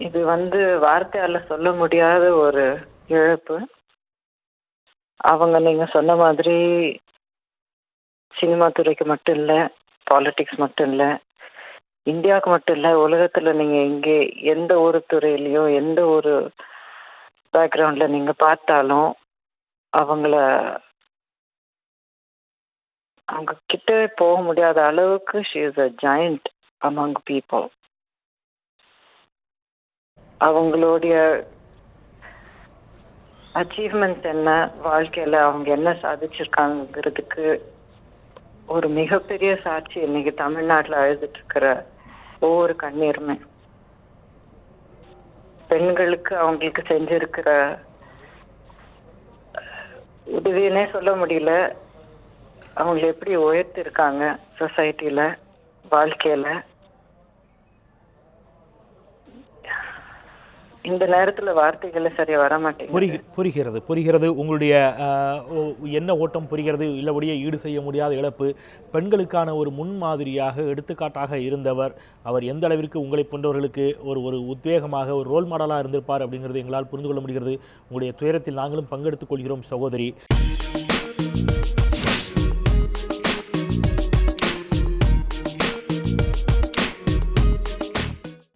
இது வந்து வார்த்தையால சொல்ல முடியாத ஒரு இழப்பு. அவங்க நீங்க சொன்ன மாதிரி சினிமா துறைக்கு மட்டும் இல்லை பாலிட்டிக்ஸ் மட்டும் இல்லை இந்தியாவுக்கு மட்டும் இல்லை உலகத்தில் நீங்கள் எங்கே எந்த ஒரு துறையிலையும் எந்த ஒரு பேக்ரவுண்டில் நீங்கள் பார்த்தாலும் அவங்கள அவங்க கிட்டவே போக முடியாத அளவுக்கு she is a giant among people அவங்களுடைய அச்சீவ்மெண்ட் என்ன வாழ்க்கையில் அவங்க என்ன சாதிச்சிருக்காங்கிறதுக்கு ஒரு மிகப்பெரிய சாட்சி இன்னைக்கு தமிழ்நாட்டில் அழுதுட்டு இருக்கிற ஒவ்வொரு கண்ணீருமே. பெண்களுக்கு அவங்களுக்கு செஞ்சிருக்கிற உதவினே சொல்ல முடியல. அவங்களை எப்படி உயர்த்திருக்காங்க சொசைட்டியில் வாழ்க்கையில்? இந்த நேரத்தில் வார்த்தைகள் சரி வர மாட்டேங்குது புரிகிறது புரிகிறது. உங்களுடைய ஓ- என்ன ஓட்டம் புரிகிறது இல்லபடியே ஈடு செய்ய முடியாத இழப்பு பெண்களுக்கான ஒரு முன்மாதிரியாக எடுத்துக்காட்டாக இருந்தவர் அவர் எந்த அளவிற்கு உங்களை போன்றவர்களுக்கு ஒரு ஒரு உத்வேகமாக ஒரு ரோல் மாடலாக இருந்திருப்பார் அப்படிங்கிறது எங்களால் புரிந்து கொள்ள முடிகிறது. உங்களுடைய துயரத்தில் நாங்களும் பங்கெடுத்துக் கொள்கிறோம் சகோதரி.